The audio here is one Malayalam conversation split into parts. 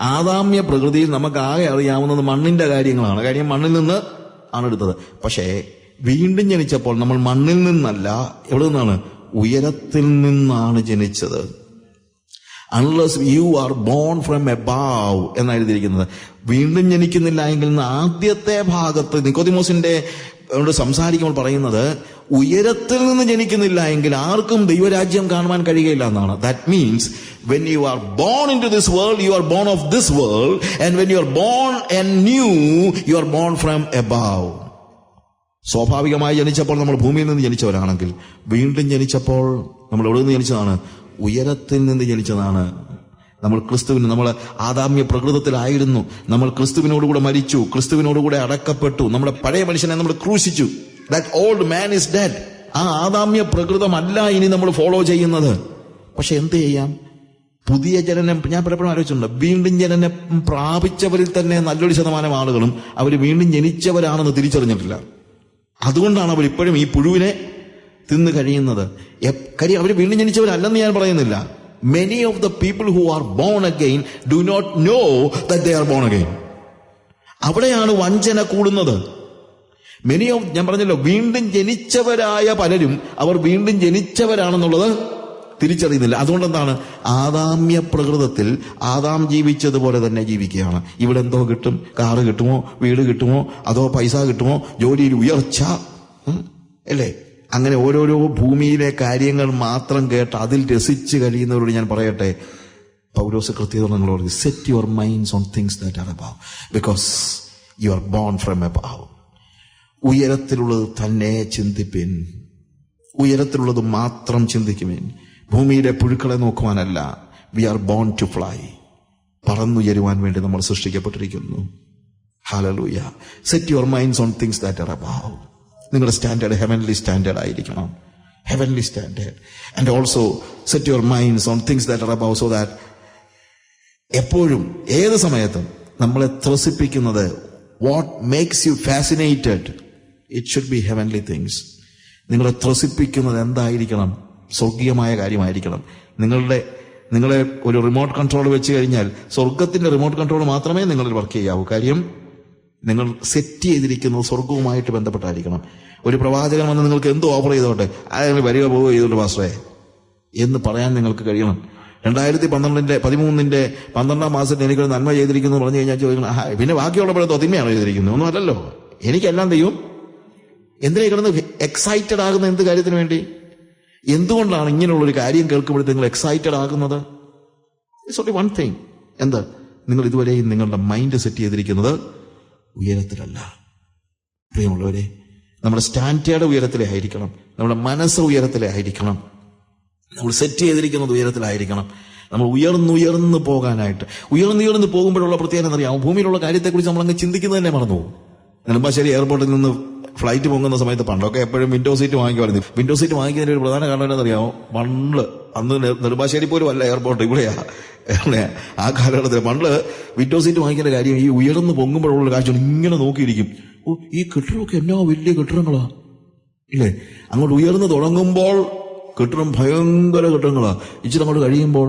ആദാമ്യ പ്രകൃതിയിൽ നമുക്ക് ആകെ അറിയാവുന്നത് മണ്ണിന്റെ കാര്യങ്ങളാണ്. കാര്യം മണ്ണിൽ നിന്ന് ആണ് എടുത്തത്. പക്ഷേ വീണ്ടും ജനിച്ചപ്പോൾ നമ്മൾ മണ്ണിൽ നിന്നല്ല എവിടെ നിന്നാണ്? ഉയരത്തിൽ നിന്നാണ് ജനിച്ചത്. Unless you are born from above എന്നാണ് എഴുതിയിരിക്കുന്നത്. വീണ്ടും ജനിക്കുന്നില്ല എങ്കിൽ ആദ്യത്തെ ഭാഗത്ത് നിക്കോതിമോസിന്റെ ോട് സംസാരിക്കുമ്പോൾ പറയുന്നത് ഉയരത്തിൽ നിന്ന് ജനിക്കുന്നില്ല എങ്കിൽ ആർക്കും ദൈവരാജ്യം കാണുവാൻ കഴിയുകയില്ല എന്നാണ്. That means when you are born into this world you are born of this world and when you are born and new you are born from above സ്വാഭാവികമായി ജനിച്ചപ്പോൾ നമ്മൾ ഭൂമിയിൽ നിന്ന് ജനിച്ചവരാണെങ്കിൽ വീണ്ടും ജനിച്ചപ്പോൾ നമ്മൾ എവിടെ നിന്ന് ജനിച്ചതാണ്? ഉയരത്തിൽ നിന്ന് ജനിച്ചതാണ്. നമ്മൾ ക്രിസ്തുവിന് നമ്മൾ ആദാമ്യ പ്രകൃതത്തിലായിരുന്നു. നമ്മൾ ക്രിസ്തുവിനോടുകൂടെ മരിച്ചു. ക്രിസ്തുവിനോടുകൂടെ അടക്കപ്പെട്ടു. നമ്മുടെ പഴയ മനുഷ്യനെ നമ്മൾ ക്രൂശിച്ചു. That old man is dead ആ ആദാമ്യ പ്രകൃതമല്ല ഇനി നമ്മൾ ഫോളോ ചെയ്യുന്നത്. പക്ഷെ എന്ത് ചെയ്യാം? പുതിയ ജനനം ഞാൻ പലപ്പോഴും ആലോചിച്ചിട്ടുണ്ട്. വീണ്ടും ജനനം പ്രാപിച്ചവരിൽ തന്നെ നല്ലൊരു ശതമാനം ആളുകളും അവർ വീണ്ടും ജനിച്ചവരാണെന്ന് തിരിച്ചറിഞ്ഞിട്ടില്ല. അതുകൊണ്ടാണ് അവർ ഇപ്പോഴും ഈ പുഴുവിനെ തിന്ന് കഴിയുന്നത്. കരി അവർ വീണ്ടും ജനിച്ചവരല്ലെന്ന് ഞാൻ പറയുന്നില്ല. Many of the people who are born again do not know that are born again അവിടെയാണ് വഞ്ചന കൂടുന്നത്. മെനി ഓഫ് ഞാൻ പറഞ്ഞല്ലോ വീണ്ടും ജനിച്ചവരായ പലരും അവർ വീണ്ടും ജനിച്ചവരാണെന്നുള്ളത് തിരിച്ചറിയുന്നില്ല. അതുകൊണ്ട് എന്താണ് ആദാമ്യ പ്രകൃതത്തിൽ ആദാം ജീവിച്ചതുപോലെ തന്നെ ജീവിക്കുകയാണ്. ഇവിടെ എന്തോ കിട്ടും? കാറ് കിട്ടുമോ? വീട് കിട്ടുമോ? അതോ പൈസ കിട്ടുമോ? ജോലിയിൽ ഉയർച്ച. അല്ലേ? അങ്ങനെ ഓരോരോ ഭൂമിയിലെ കാര്യങ്ങൾ മാത്രം കേട്ട് അതിൽ രസിച്ച് കഴിയുന്നവരോട് ഞാൻ പറയട്ടെ പൗലോസ് കൃത്യത നിങ്ങളോട് set your minds on things that are above because you are born from above ഉയരത്തിലുള്ളത് തന്നെ ചിന്തിപ്പിൻ ഉയരത്തിലുള്ളത് മാത്രം ചിന്തിക്കുവിൻ. ഭൂമിയിലെ പുഴുക്കളെ നോക്കുവാനല്ല we are born to fly പറന്നുയരുവാൻ വേണ്ടി നമ്മൾ സൃഷ്ടിക്കപ്പെട്ടിരിക്കുന്നു. Hallelujah set your minds on things that are above നിങ്ങളുടെ സ്റ്റാൻഡേർഡ് ഹെവൻലി സ്റ്റാൻഡേർഡ് ആയിരിക്കണം heavenly standard and also set your minds on things that are above so that എപ്പോഴും ഏത് സമയത്തും നമ്മളെ ത്രസിപ്പിക്കുന്നത് what makes you fascinated it should be heavenly things നിങ്ങളെ ത്രസിപ്പിക്കുന്നത് എന്തായിരിക്കണം? സ്വർഗീയമായ കാര്യമായിരിക്കണം. നിങ്ങളുടെ നിങ്ങളെ ഒരു റിമോട്ട് കൺട്രോൾ വെച്ച് കഴിഞ്ഞാൽ സ്വർഗത്തിന്റെ റിമോട്ട് കൺട്രോൾ മാത്രമേ നിങ്ങളിൽ വർക്ക് ചെയ്യാവൂ. കാര്യം നിങ്ങൾ സെറ്റ് ചെയ്തിരിക്കുന്നത് സ്വർഗവുമായിട്ട് ബന്ധപ്പെട്ടായിരിക്കണം. ഒരു പ്രവാചകൻ വന്ന് നിങ്ങൾക്ക് എന്തോ ഓഫർ ചെയ്തോട്ടെ? അയാൾ വരിക പോവുക ചെയ്തോട്ടെ പാസ്റ്ററെ എന്ന് പറയാൻ നിങ്ങൾക്ക് കഴിയണം. രണ്ടായിരത്തി പന്ത്രണ്ടിന്റെ പതിമൂന്നിന്റെ പന്ത്രണ്ടാം മാസത്തിൽ എനിക്കൊരു നന്മ ചെയ്തിരിക്കുന്നു പറഞ്ഞു കഴിഞ്ഞാൽ ചോദിക്കണം "ആഹാ, പിന്നെ ബാക്കിയുള്ളപ്പോഴത്തോ തിന്മയാണോ ചെയ്തിരിക്കുന്നത്? ഒന്നും അല്ലല്ലോ എനിക്കെല്ലാം ചെയ്യും എന്തിനാ കിടന്ന് എക്സൈറ്റഡ് ആകുന്ന എന്ത് കാര്യത്തിന് വേണ്ടി? എന്തുകൊണ്ടാണ് ഇങ്ങനെയുള്ള ഒരു കാര്യം കേൾക്കുമ്പോഴത്തെ നിങ്ങൾ എക്സൈറ്റഡ് ആകുന്നത്? ഇറ്റ്സ് ഓൺലി വൺ തിങ് എന്താ? നിങ്ങൾ ഇതുവരെയും നിങ്ങളുടെ മൈൻഡ് സെറ്റ് ചെയ്തിരിക്കുന്നത് ഉയരത്തിലല്ല. പ്രിയമുള്ളവരെ നമ്മുടെ സ്റ്റാൻഡേർഡ് ഉയരത്തിലെ ആയിരിക്കണം. നമ്മുടെ മനസ്സ് ഉയരത്തിലെ ആയിരിക്കണം. നമ്മൾ സെറ്റ് ചെയ്തിരിക്കുന്നത് ഉയരത്തിലായിരിക്കണം. നമ്മൾ ഉയർന്നുയർന്ന് പോകാനായിട്ട്. ഉയർന്നുയർന്ന് പോകുമ്പോഴുള്ള പ്രത്യേകത അറിയാം ഭൂമിയിലുള്ള കാര്യത്തെക്കുറിച്ച് നമ്മൾ അങ്ങ് ചിന്തിക്കുന്നത് തന്നെ മറന്നു നെടുമ്പാശ്ശേരി എയർപോർട്ടിൽ നിന്ന് ഫ്ലൈറ്റ് പോകുന്ന സമയത്ത് പണ്ടൊക്കെ എപ്പോഴും വിൻഡോ സീറ്റ് വാങ്ങിക്കുമായിരുന്നു. വിൻഡോ സീറ്റ് വാങ്ങിക്കുന്നതിന് ഒരു പ്രധാന കാരണം എന്താണെന്നറിയാമോ പണ്ട് അന്ന് നെടുമ്പാശ്ശേരി പോലും അല്ല എയർപോർട്ട് ഇവിടെയാ. ആ കാലഘട്ടത്തിൽ പണ്ട് വിൻഡോ സീറ്റ് വാങ്ങിക്കുന്ന കാര്യം ഈ ഉയർന്ന് പൊങ്ങുമ്പോഴുള്ള കാഴ്ച ഇങ്ങനെ നോക്കിയിരിക്കും. ഓ ഈ കെട്ടിടമൊക്കെ എന്നാ വലിയ കെട്ടിടങ്ങളാ? ഇല്ലേ? അങ്ങോട്ട് ഉയർന്നു തുടങ്ങുമ്പോൾ കെട്ടിടം ഭയങ്കര കെട്ടിടങ്ങളാ. ഇച്ചിരി അങ്ങോട്ട് കഴിയുമ്പോൾ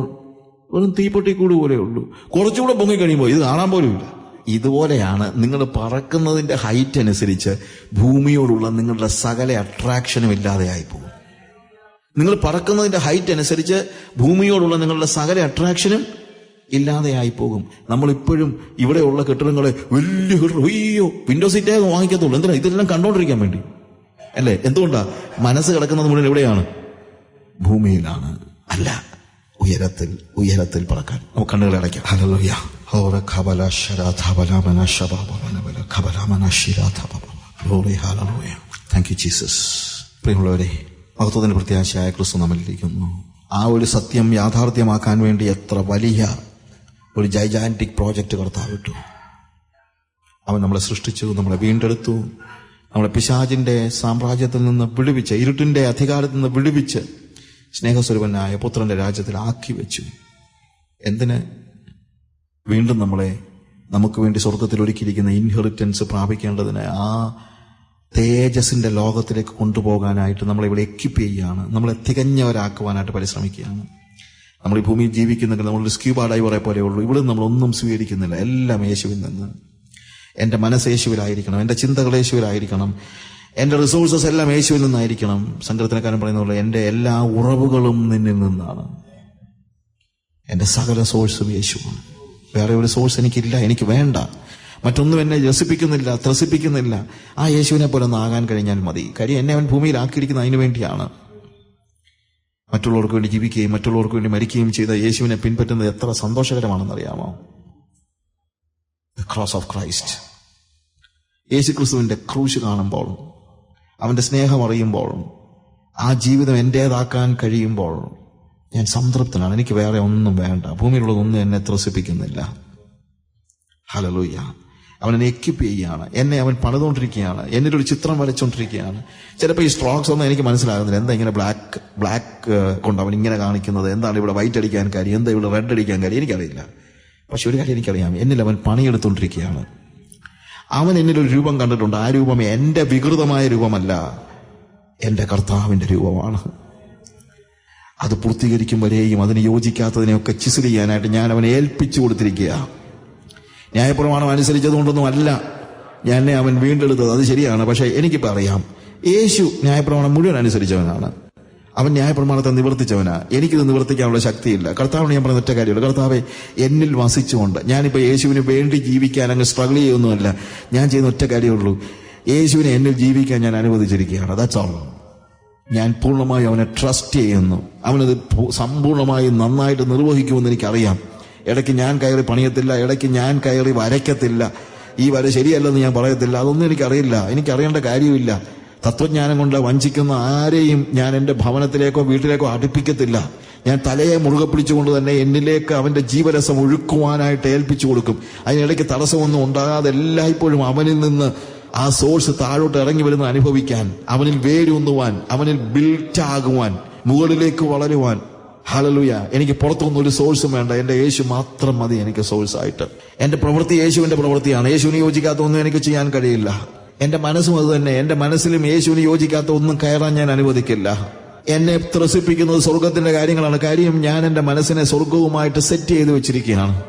വെറും തീപ്പെട്ടിക്കൂട് പോലെ ഉള്ളൂ. കുറച്ചുകൂടെ പൊങ്ങി കഴിയുമ്പോൾ ഇത് കാണാൻ പോലും ഇല്ല. ഇതുപോലെയാണ് നിങ്ങൾ പറക്കുന്നതിന്റെ ഹൈറ്റ് അനുസരിച്ച് ഭൂമിയോടുള്ള നിങ്ങളുടെ സകല അട്രാക്ഷനും ഇല്ലാതെയായി പോകും. നിങ്ങൾ പറക്കുന്നതിന്റെ ഹൈറ്റ് അനുസരിച്ച് ഭൂമിയോടുള്ള നിങ്ങളുടെ സകല അട്രാക്ഷനും ഇല്ലാതെയായി പോകും നമ്മളിപ്പോഴും ഇവിടെയുള്ള കെട്ടിടങ്ങളെ വലിയ കെട്ടിടം അയ്യോ വിൻഡോ സീറ്റേ വാങ്ങിക്കത്തുള്ളൂ. എന്തിനാ? ഇതെല്ലാം കണ്ടോണ്ടിരിക്കാൻ വേണ്ടി. അല്ലേ? എന്തുകൊണ്ടാ? മനസ്സ് കിടക്കുന്നത് മുഴുവൻ എവിടെയാണ്? ഭൂമിയിലാണ്. അല്ല ഉയരത്തിൽ ഉയരത്തിൽ പറക്കാൻ. നമുക്ക് കണ്ണുകൾ അടയ്ക്കാം. ഹല്ലേലൂയ. ഹോറ ഖബല ശരാധബലമന ശബാബമനബല ഖബലമന ശിരാധബബ. Glory, hallelujah. Thank Jesus. പ്രിയമുള്ളവരെ മഹത്വത്തിന് പ്രത്യാശയായ ക്രിസ്തു നമ്മളിരിക്കുന്നു ആ ഒരു സത്യം യാഥാർത്ഥ്യമാക്കാൻ വേണ്ടി എത്ര വലിയ ഒരു ജൈജാന്റിക് പ്രോജക്റ്റ് കർത്താവിട്ടു അവൻ നമ്മളെ സൃഷ്ടിച്ചു നമ്മളെ വീണ്ടെടുത്തു. നമ്മളെ പിശാചിന്റെ സാമ്രാജ്യത്തിൽ നിന്ന് വിടുവിച്ച് ഇരുട്ടിന്റെ അധികാരത്തിൽ നിന്ന് വിടുവിച്ച് സ്നേഹസ്വരൂപനായ പുത്രന്റെ രാജ്യത്തിൽ ആക്കി വെച്ചു. എന്തിന്? വീണ്ടും നമ്മളെ നമുക്ക് വേണ്ടി സ്വർഗത്തിൽ ഒരുക്കിയിരിക്കുന്ന ഇൻഹെറിറ്റൻസ് പ്രാപിക്കേണ്ടതിന് ആ തേജസിന്റെ ലോകത്തിലേക്ക് കൊണ്ടുപോകാനായിട്ട് നമ്മളെ ഇവിടെ എക്യുപ്പ് ചെയ്യുകയാണ്. നമ്മളെ തികഞ്ഞവരാക്കുവാനായിട്ട് പരിശ്രമിക്കുകയാണ്. നമ്മൾ ഈ ഭൂമിയിൽ ജീവിക്കുന്നെങ്കിൽ നമ്മൾ സ്ക്യൂബ ഡൈവറെ ഉള്ളൂ. ഇവിടെ നമ്മളൊന്നും സ്വീകരിക്കുന്നില്ല. എല്ലാം യേശുവിൽ നിന്ന്. എന്റെ മനസ്സ് യേശുവിലായിരിക്കണം. എന്റെ ചിന്തകൾ യേശുവിലായിരിക്കണം. എന്റെ റിസോഴ്സസ് എല്ലാം യേശുവിൽ നിന്നായിരിക്കണം. സങ്കീർത്തനക്കാരൻ പറയുന്ന പോലെ എന്റെ എല്ലാ ഉറവുകളും നിന്നിൽ നിന്നാണ്. എന്റെ സകല സോഴ്സും യേശുവാണ്. വേറെ ഒരു സോഴ്സ് എനിക്കില്ല. എനിക്ക് വേണ്ട. മറ്റൊന്നും എന്നെ രസിപ്പിക്കുന്നില്ല ത്രസിപ്പിക്കുന്നില്ല. ആ യേശുവിനെ പോലെ ഒന്ന് ആകാൻ കഴിഞ്ഞാൽ മതി. കാര്യം എന്നെ അവൻ ഭൂമിയിൽ ആക്കിയിരിക്കുന്ന അതിനു വേണ്ടിയാണ്. മറ്റുള്ളവർക്ക് വേണ്ടി ജീവിക്കുകയും മറ്റുള്ളവർക്ക് വേണ്ടി മരിക്കുകയും ചെയ്ത യേശുവിനെ പിൻപറ്റുന്നത് എത്ര സന്തോഷകരമാണെന്നറിയാമോ? The cross of Christ Yesu ക്രിസ്തുവിന്റെ ക്രൂശ് കാണുമ്പോൾ അവന്റെ സ്നേഹം അറിയുമ്പോൾ ആ ജീവിതം എന്റേതാക്കാൻ കഴിയുമ്പോൾ ഞാൻ സംതൃപ്തനാണ്. എനിക്ക് വേറെ ഒന്നും വേണ്ട. ഭൂമിയിലുള്ളതൊന്നും എന്നെ ത്രസിപ്പിക്കുന്നില്ല. ഹലലൂയ്യ അവൻ എന്നെ എക്യുപ്പ് ചെയ്യുകയാണ്. എന്നെ അവൻ പണിതുകൊണ്ടിരിക്കുകയാണ്. എന്നിൽ ഒരു ചിത്രം വരച്ചുകൊണ്ടിരിക്കുകയാണ്. ചിലപ്പോൾ ഈ സ്ട്രോക്സ് ഒന്നും എനിക്ക് മനസ്സിലാകുന്നില്ല. എന്താ ഇങ്ങനെ ബ്ലാക്ക് ബ്ലാക്ക് കൊണ്ട് അവൻ ഇങ്ങനെ കാണിക്കുന്നത്? എന്താണ് ഇവിടെ വൈറ്റ് അടിക്കാൻ കാര്യം? എന്താ ഇവിടെ റെഡ് അടിക്കാൻ കാര്യം? എനിക്കറിയില്ല. പക്ഷെ ഒരു കാര്യം എനിക്കറിയാം. എന്നിൽ അവൻ പണിയെടുത്തുകൊണ്ടിരിക്കുകയാണ്. അവൻ എന്നിൽ ഒരു രൂപം കണ്ടിട്ടുണ്ട്. ആ രൂപം എന്റെ വികൃതമായ രൂപമല്ല. എന്റെ കർത്താവിന്റെ രൂപമാണ്. അത് പൂർത്തീകരിക്കും വരെയും അതിന് യോജിക്കാത്തതിനെയൊക്കെ ചിസിൽ ചെയ്യാനായിട്ട് ഞാൻ അവനെ ഏൽപ്പിച്ചു കൊടുത്തിരിക്കുക ന്യായപ്രമാണം അനുസരിച്ചതുകൊണ്ടൊന്നും അല്ല എന്നെ അവൻ വീണ്ടെടുത്തത്. അത് ശരിയാണ്. പക്ഷേ എനിക്കിപ്പോൾ അറിയാം. യേശു ന്യായപ്രമാണം മുഴുവൻ അനുസരിച്ചവനാണ്. അവൻ ന്യായപ്രമാണത്തെ നിവർത്തിച്ചവനാ. എനിക്കിത് നിവർത്തിക്കാനുള്ള ശക്തിയില്ല. കർത്താവിന് ഞാൻ പറഞ്ഞ ഒറ്റ കാര്യമുള്ളൂ. കർത്താവെ എന്നിൽ വസിച്ചുകൊണ്ട് ഞാനിപ്പോൾ യേശുവിന് വേണ്ടി ജീവിക്കാൻ അങ്ങ് സ്ട്രഗിൾ ചെയ്യുന്നതല്ല. ഞാൻ ചെയ്യുന്ന ഒറ്റ കാര്യമുള്ളൂ. യേശുവിനെ എന്നിൽ ജീവിക്കാൻ ഞാൻ അനുവദിച്ചിരിക്കുകയാണ്. ദാറ്റ്സ് ഓൾ ഞാൻ പൂർണമായി അവനെ ട്രസ്റ്റ് ചെയ്യുന്നു. അവനത് സമ്പൂർണമായി നന്നായിട്ട് നിർവഹിക്കുമെന്ന് എനിക്കറിയാം. ഇടയ്ക്ക് ഞാൻ കയറി പണിയത്തില്ല ഇടയ്ക്ക് ഞാൻ കയറി വരയ്ക്കത്തില്ല. ഈ വര ശരിയല്ലെന്ന് ഞാൻ പറയത്തില്ല. അതൊന്നും എനിക്കറിയില്ല. എനിക്കറിയേണ്ട കാര്യമില്ല. തത്വജ്ഞാനം കൊണ്ട് വഞ്ചിക്കുന്ന ആരെയും ഞാൻ എന്റെ ഭവനത്തിലേക്കോ വീട്ടിലേക്കോ അടുപ്പിക്കത്തില്ല. ഞാൻ തലയെ മുറുകെ പിടിച്ചുകൊണ്ട് തന്നെ എന്നിലേക്ക് അവന്റെ ജീവരസം ഒഴുക്കുവാനായിട്ട് ഏൽപ്പിച്ചു കൊടുക്കും. അതിനിടയ്ക്ക് തടസ്സമൊന്നും ഉണ്ടാകാതെ എല്ലായ്പ്പോഴും അവനിൽ നിന്ന് ആ സോഴ്സ് താഴോട്ട് ഇറങ്ങി വരുന്ന അനുഭവിക്കാൻ അവനിൽ വേരൂന്നുവാൻ അവനിൽ ബിൽറ്റാകുവാൻ മുകളിലേക്ക് വളരുവാൻ ഹലലുയ എനിക്ക് പുറത്തൊന്നും ഒരു സോഴ്സും വേണ്ട. എന്റെ യേശു മാത്രം മതി എനിക്ക് സോഴ്സ് ആയിട്ട്. എന്റെ പ്രവൃത്തി യേശുവിന്റെ പ്രവൃത്തിയാണ്. യേശുവിന് യോജിക്കാത്ത ഒന്നും എനിക്ക് ചെയ്യാൻ കഴിയില്ല. എന്റെ മനസ്സും അത് തന്നെ. എന്റെ മനസ്സിലും യേശുവിന് യോജിക്കാത്ത ഒന്നും കയറാൻ ഞാൻ അനുവദിക്കില്ല. എന്നെ ത്രസിപ്പിക്കുന്നത് സ്വർഗത്തിന്റെ കാര്യങ്ങളാണ്. കാര്യം ഞാൻ എന്റെ മനസ്സിനെ സ്വർഗവുമായിട്ട് സെറ്റ് ചെയ്ത് വെച്ചിരിക്കുകയാണ്.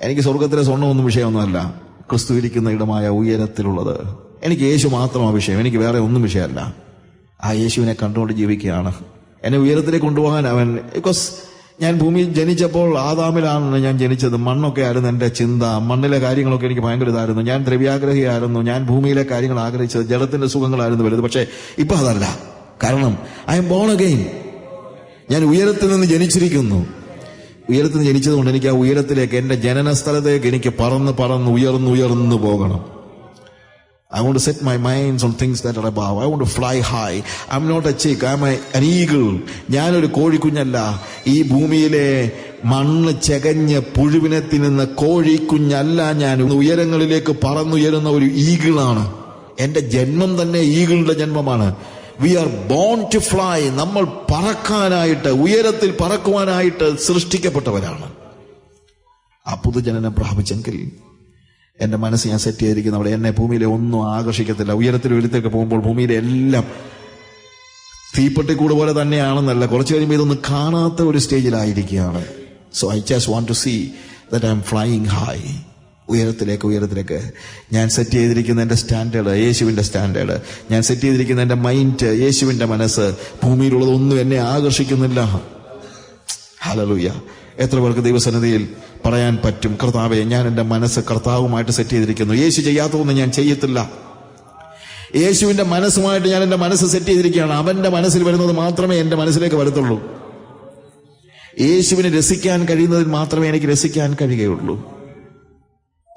എനിക്ക് സ്വർഗത്തിലെ സ്വർണമൊന്നും വിഷയമൊന്നുമല്ല. ക്രിസ്തു ഇരിക്കുന്ന ഇടമായ ഉയരത്തിലുള്ളത്. എനിക്ക് യേശു മാത്രമാണ് വിഷയം. എനിക്ക് വേറെ ഒന്നും വിഷയമല്ല. ആ യേശുവിനെ കണ്ടുകൊണ്ട് ജീവിക്കുകയാണ്. എന്നെ ഉയരത്തിലേക്ക് കൊണ്ടുപോകാൻ അവൻ ബിക്കോസ് ഞാൻ ഭൂമിയിൽ ജനിച്ചപ്പോൾ ആദാമിലാണ് ഞാൻ ജനിച്ചത്. മണ്ണൊക്കെ ആയിരുന്നു എന്റെ ചിന്ത. മണ്ണിലെ കാര്യങ്ങളൊക്കെ എനിക്ക് ഭയങ്കര ഇതായിരുന്നു. ഞാൻ ദ്രവ്യാഗ്രഹിയായിരുന്നു. ഞാൻ ഭൂമിയിലെ കാര്യങ്ങൾ ആഗ്രഹിച്ചത്. ജലത്തിന്റെ സുഖങ്ങളായിരുന്നു വലുത്. പക്ഷേ ഇപ്പൊ അതല്ല. കാരണം ഐ എം ബോൺ അഗെയിൻ ഞാൻ ഉയരത്തിൽ നിന്ന് ജനിച്ചിരിക്കുന്നു. ഉയരത്തിൽ നിന്ന് ജനിച്ചതുകൊണ്ട് എനിക്ക് ആ ഉയരത്തിലേക്ക് എന്റെ ജനന സ്ഥലത്തേക്ക് എനിക്ക് പറന്ന് പറന്ന് ഉയർന്നു ഉയർന്നു പോകണം. I want to set my minds on things that are above. I want to fly high. I'm not a chick. I'm an eagle. ഞാനൊരു കോഴിക്കുഞ്ഞല്ല ഈ ഭൂമിയിലെ മണ്ണ് ചകഞ്ഞ് പുഴുവിനെ തിന്നുന്ന കോഴിക്കുഞ്ഞല്ല ഞാൻ ഉയരങ്ങളിലേക്ക് പറന്നുയരുന്ന ഒരു ഈഗിളാണ് എന്റെ ജന്മം തന്നെ ഈഗിളിന്റെ ജന്മമാണ് we are born to fly നമ്മൾ പറക്കാനായിട്ട് ഉയരത്തിൽ പറക്കുവാനായിട്ട് സൃഷ്ടിക്കപ്പെട്ടവരാണ് ആ പുതുജനനം പ്രാപിച്ചെങ്കിൽ എന്റെ മനസ്സ് ഞാൻ സെറ്റ് ചെയ്തിരിക്കുന്ന അവിടെ എന്നെ ഭൂമിയിലെ ഒന്നും ആകർഷിക്കത്തില്ല. ഉയരത്തിൽ ഉയരത്തേക്ക് പോകുമ്പോൾ ഭൂമിയിലെ എല്ലാം തീപ്പെട്ടിക്കൂട് പോലെ തന്നെയാണെന്നല്ല. കുറച്ച് കഴിയുമ്പോൾ ഇതൊന്നും കാണാത്ത ഒരു സ്റ്റേജിലായിരിക്കുകയാണ്. So I just want to see that I'm flying high ഉയരത്തിലേക്ക് ഉയരത്തിലേക്ക്. ഞാൻ സെറ്റ് ചെയ്തിരിക്കുന്ന എന്റെ സ്റ്റാൻഡേർഡ് യേശുവിന്റെ സ്റ്റാൻഡേർഡ് ഞാൻ സെറ്റ് ചെയ്തിരിക്കുന്ന എന്റെ മൈൻഡ് യേശുവിന്റെ മനസ്സ് ഭൂമിയിലുള്ളതൊന്നും എന്നെ ആകർഷിക്കുന്നില്ല. ഹലലൂയ എത്ര പേർക്ക് ദൈവസന്നിധിയിൽ പറയാൻ പറ്റും? കർത്താവെ ഞാൻ എന്റെ മനസ്സ് കർത്താവുമായിട്ട് സെറ്റ് ചെയ്തിരിക്കുന്നു. യേശു ചെയ്യാത്തതൊന്നും ഞാൻ ചെയ്യത്തില്ല. യേശുവിന്റെ മനസ്സുമായിട്ട് ഞാൻ എന്റെ മനസ്സ് സെറ്റ് ചെയ്തിരിക്കുകയാണ്. അവന്റെ മനസ്സിൽ വരുന്നത് മാത്രമേ എന്റെ മനസ്സിലേക്ക് വരത്തുള്ളൂ. യേശുവിനെ രസിക്കാൻ കഴിയുന്നതിൽ മാത്രമേ എനിക്ക് രസിക്കാൻ കഴിയുകയുള്ളൂ.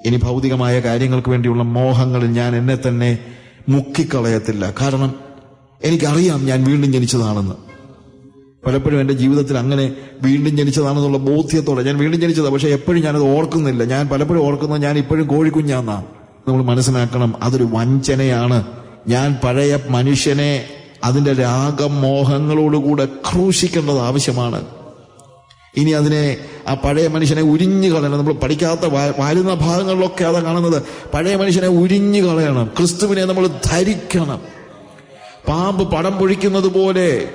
ഇനി ഭൗതികമായ കാര്യങ്ങൾക്ക് വേണ്ടിയുള്ള മോഹങ്ങളിൽ ഞാൻ എന്നെ തന്നെ മുക്കിക്കളയത്തില്ല. കാരണം എനിക്കറിയാം ഞാൻ വീണ്ടും ജനിച്ചതാണെന്ന്. പലപ്പോഴും എന്റെ ജീവിതത്തിൽ അങ്ങനെ വീണ്ടും ജനിച്ചതാണെന്നുള്ള ബോധ്യത്തോടെ ഞാൻ വീണ്ടും ജനിച്ചതാണ് പക്ഷേ എപ്പോഴും ഞാനത് ഓർക്കുന്നില്ല. ഞാൻ പലപ്പോഴും ഓർക്കുന്നത് ഞാൻ ഇപ്പോഴും കോഴിക്കുഞ്ഞാന്നാ. നമ്മൾ മനസ്സിലാക്കണം അതൊരു വഞ്ചനയാണ്. ഞാൻ പഴയ മനുഷ്യനെ അതിന്റെ രാഗമോഹങ്ങളോടുകൂടെ ക്രൂശിക്കേണ്ടത് ആവശ്യമാണ്. ഇനി അതിനെ ആ പഴയ മനുഷ്യനെ ഉരിഞ്ഞു കളയണം. നമ്മൾ പഠിക്കാത്ത വരുന്ന ഭാഗങ്ങളിലൊക്കെ അതാ കാണുന്നത്. പഴയ മനുഷ്യനെ ഉരിഞ്ഞു കളയണം. ക്രിസ്തുവിനെ നമ്മൾ ധരിക്കണം. പാമ്പ് പടം പൊഴിക്കുന്നത് പോലെ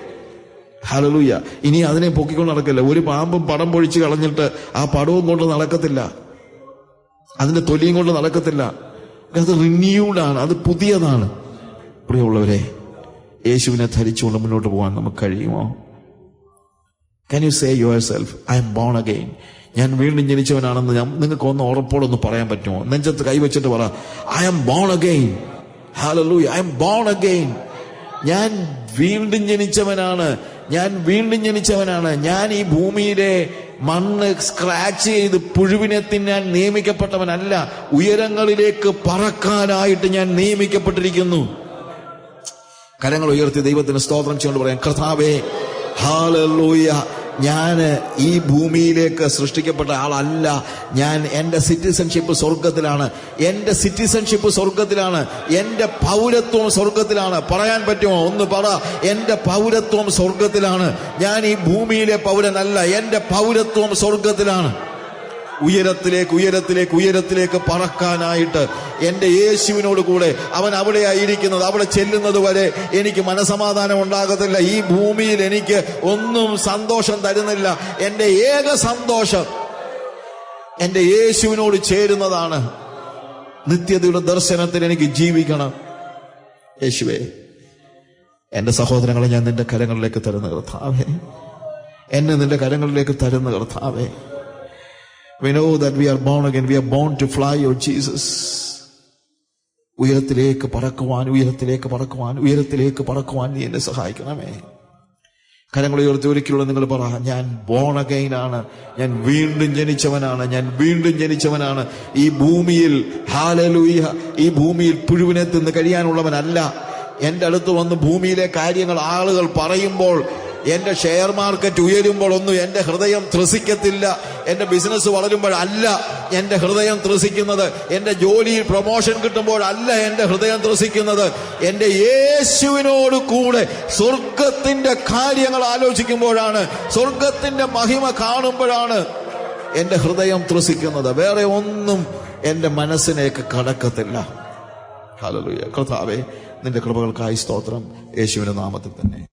ഹലലൂയ ഇനി അതിനെ പൊക്കിക്കൊണ്ട് നടക്കില്ല? ഒരു പാമ്പും പടം പൊഴിച്ച് കളഞ്ഞിട്ട് ആ പടവും കൊണ്ട് നടക്കത്തില്ല. അതിന്റെ തൊലിയും കൊണ്ട് നടക്കത്തില്ല. അത് റിന്യൂഡ് ആണ് അത് പുതിയതാണ്. പ്രിയമുള്ളവരെ യേശുവിനെ ധരിച്ചുകൊണ്ട് മുന്നോട്ട് പോകാൻ നമുക്ക് കഴിയുമോ? Can you say yourself I'm born again ഞാൻ വീണ്ടും ജനിച്ചവനാണെന്ന് ഞാൻ നിങ്ങൾക്ക് ഒന്ന് ഉറപ്പോടൊന്ന് പറയാൻ പറ്റുമോ? നെഞ്ചത്ത് കൈവച്ചിട്ട് പറ. ഐ എം ബോൺ അഗെയിൻ ഹാലൂ ഐ എം ബോൺ അഗെയിൻ ഞാൻ വീണ്ടും ജനിച്ചവനാണ്. ഞാൻ വീണ്ടും ജനിച്ചവനാണ്. ഞാൻ ഈ ഭൂമിയിലെ മണ്ണ് സ്ക്രാച്ച് ചെയ്ത് പുഴുവിനെ തിന്നാൻ നിയമിക്കപ്പെട്ടവനല്ല. ഉയരങ്ങളിലേക്ക് പറക്കാനായിട്ട് ഞാൻ നിയമിക്കപ്പെട്ടിരിക്കുന്നു. കരങ്ങൾ ഉയർത്തി ദൈവത്തിന് സ്തോത്രം ചെയ്തുകൊണ്ട് പറയാം. കർത്താവേ ഹാലൂയ ഞാൻ ഈ ഭൂമിയിലേക്ക് സൃഷ്ടിക്കപ്പെട്ട ആളല്ല. ഞാൻ എന്റെ സിറ്റിസൺഷിപ്പ് സ്വർഗത്തിലാണ് എന്റെ സിറ്റിസൺഷിപ്പ് സ്വർഗത്തിലാണ് എന്റെ പൗരത്വം സ്വർഗത്തിലാണ് പറയാൻ പറ്റുമോ? ഒന്ന് പറ. എന്റെ പൗരത്വം സ്വർഗത്തിലാണ് ഞാൻ ഈ ഭൂമിയിലെ പൗരനല്ല. എന്റെ പൗരത്വം സ്വർഗത്തിലാണ് ഉയരത്തിലേക്ക് ഉയരത്തിലേക്ക് ഉയരത്തിലേക്ക് പറക്കാനായിട്ട് എന്റെ യേശുവിനോട് കൂടെ അവൻ അവിടെയായിരിക്കുന്നത് അവിടെ ചെല്ലുന്നത് വരെ എനിക്ക് മനസമാധാനം ഉണ്ടാകത്തില്ല. ഈ ഭൂമിയിൽ എനിക്ക് ഒന്നും സന്തോഷം തരുന്നില്ല. എന്റെ ഏക സന്തോഷം എന്റെ യേശുവിനോട് ചേരുന്നതാണ്. നിത്യതയുടെ ദർശനത്തിൽ എനിക്ക് ജീവിക്കണം. യേശുവേ എന്റെ സഹോദരങ്ങളെ ഞാൻ നിന്റെ കരങ്ങളിലേക്ക് തരുന്ന കർത്താവേ. എന്നെ നിന്റെ കരങ്ങളിലേക്ക് തരുന്ന കർത്താവേ. We know that we are born again. We are born to fly, your Jesus. ഉയരത്തിലേക്ക് പറക്കുവാൻ ഉയരത്തിലേക്ക് പറക്കുവാൻ ഉയരത്തിലേക്ക് പറക്കുവാൻ നീ എന്നെ സഹായിക്കണമേ. കരങ്ങൾ ഉയർത്തി ഒരിക്കലുള്ള നിങ്ങൾ പറ ഞാൻ ബോൺ അഗൈൻ ആണ്. ഞാൻ വീണ്ടും ജനിച്ചവനാണ്. ഞാൻ വീണ്ടും ജനിച്ചവനാണ്. ഈ ഭൂമിയിൽ ഹാലലൂയ ഈ ഭൂമിയിൽ പുഴുവിനെ തിന്ന് കഴിയാനുള്ളവനല്ല. എന്റെ അടുത്ത് വന്ന് ഭൂമിയിലെ കാര്യങ്ങൾ ആളുകൾ പറയുമ്പോൾ എന്റെ ഷെയർ മാർക്കറ്റ് ഉയരുമ്പോൾ ഒന്നും എന്റെ ഹൃദയം ത്രസിക്കത്തില്ല. എന്റെ ബിസിനസ് വളരുമ്പോൾ അല്ല എന്റെ ഹൃദയം ത്രസിക്കുന്നത്. എന്റെ ജോലിയിൽ പ്രൊമോഷൻ കിട്ടുമ്പോഴല്ല എന്റെ ഹൃദയം ത്രസിക്കുന്നത്. എന്റെ യേശുവിനോട് കൂടെ സ്വർഗത്തിന്റെ കാര്യങ്ങൾ ആലോചിക്കുമ്പോഴാണ് സ്വർഗത്തിന്റെ മഹിമ കാണുമ്പോഴാണ് എന്റെ ഹൃദയം ത്രസിക്കുന്നത്. വേറെ ഒന്നും എന്റെ മനസ്സിനേക്ക് കടക്കത്തില്ല. ഹലോ കർത്താവേ നിന്റെ കൃപകൾക്കായി സ്തോത്രം. യേശുവിന്റെ നാമത്തിൽ തന്നെ.